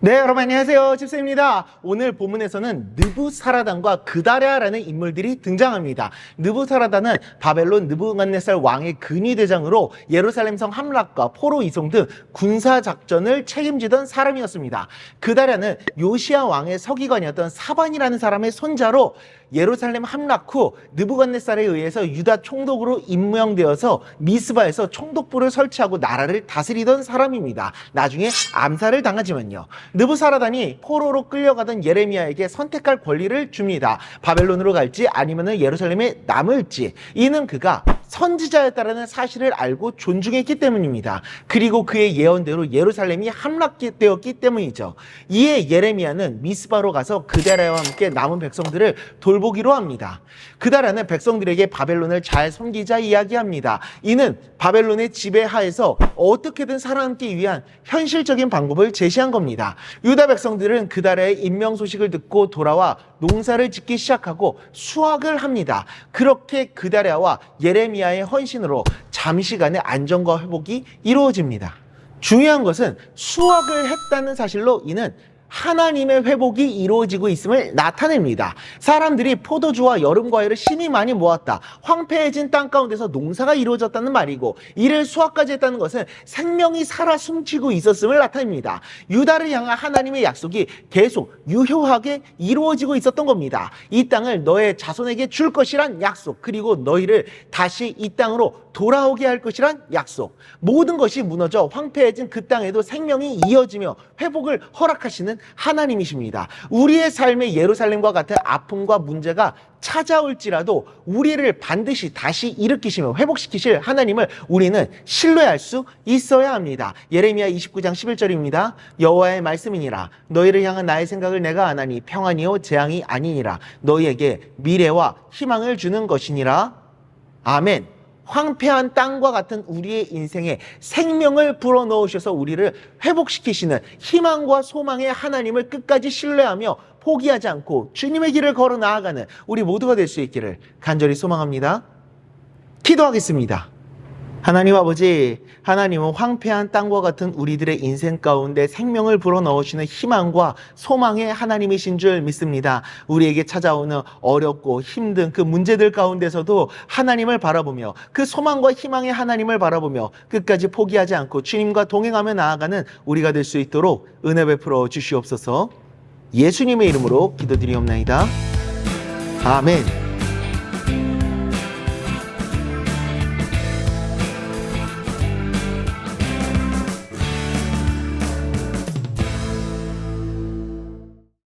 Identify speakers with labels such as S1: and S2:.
S1: 네, 여러분 안녕하세요. 집사입니다. 오늘 본문에서는 느부사라단과 그다랴라는 인물들이 등장합니다. 느부사라단은 바벨론 느부갓네살 왕의 근위 대장으로 예루살렘 성 함락과 포로 이송 등 군사 작전을 책임지던 사람이었습니다. 그다랴는 요시아 왕의 서기관이었던 사반이라는 사람의 손자로 예루살렘 함락 후 느부갓네살에 의해서 유다 총독으로 임명되어서 미스바에서 총독부를 설치하고 나라를 다스리던 사람입니다. 나중에 암살을 당하지만요. 느부사라단이 포로로 끌려가던 예레미야에게 선택할 권리를 줍니다. 바벨론으로 갈지 아니면 예루살렘에 남을지. 이는 그가 선지자였다라는 사실을 알고 존중했기 때문입니다. 그리고 그의 예언대로 예루살렘이 함락되었기 때문이죠. 이에 예레미야는 미스바로 가서 그다라와 함께 남은 백성들을 돌보기로 합니다. 그다라는 백성들에게 바벨론을 잘 섬기자 이야기합니다. 이는 바벨론의 지배하에서 어떻게든 살아남기 위한 현실적인 방법을 제시한 겁니다. 유다 백성들은 그다라의 임명 소식을 듣고 돌아와 농사를 짓기 시작하고 수확을 합니다. 그렇게 그다라와 예레미야의 헌신으로 잠시간의 안정과 회복이 이루어집니다. 중요한 것은 수확을 했다는 사실로 이는 하나님의 회복이 이루어지고 있음을 나타냅니다. 사람들이 포도주와 여름 과일을 심히 많이 모았다. 황폐해진 땅 가운데서 농사가 이루어졌다는 말이고 이를 수확까지 했다는 것은 생명이 살아 숨쉬고 있었음을 나타냅니다. 유다를 향한 하나님의 약속이 계속 유효하게 이루어지고 있었던 겁니다. 이 땅을 너의 자손에게 줄 것이란 약속 그리고 너희를 다시 이 땅으로 돌아오게 할 것이란 약속. 모든 것이 무너져 황폐해진 그 땅에도 생명이 이어지며 회복을 허락하시는 하나님이십니다. 우리의 삶의 예루살렘과 같은 아픔과 문제가 찾아올지라도 우리를 반드시 다시 일으키시며 회복시키실 하나님을 우리는 신뢰할 수 있어야 합니다. 예레미야 29장 11절입니다. 여호와의 말씀이니라 너희를 향한 나의 생각을 내가 아나니 평안이요 재앙이 아니니라 너희에게 미래와 희망을 주는 것이니라. 아멘. 황폐한 땅과 같은 우리의 인생에 생명을 불어넣으셔서 우리를 회복시키시는 희망과 소망의 하나님을 끝까지 신뢰하며 포기하지 않고 주님의 길을 걸어 나아가는 우리 모두가 될 수 있기를 간절히 소망합니다. 기도하겠습니다. 하나님 아버지, 하나님은 황폐한 땅과 같은 우리들의 인생 가운데 생명을 불어넣으시는 희망과 소망의 하나님이신 줄 믿습니다. 우리에게 찾아오는 어렵고 힘든 그 문제들 가운데서도 하나님을 바라보며 그 소망과 희망의 하나님을 바라보며 끝까지 포기하지 않고 주님과 동행하며 나아가는 우리가 될 수 있도록 은혜 베풀어 주시옵소서 예수님의 이름으로 기도드리옵나이다. 아멘.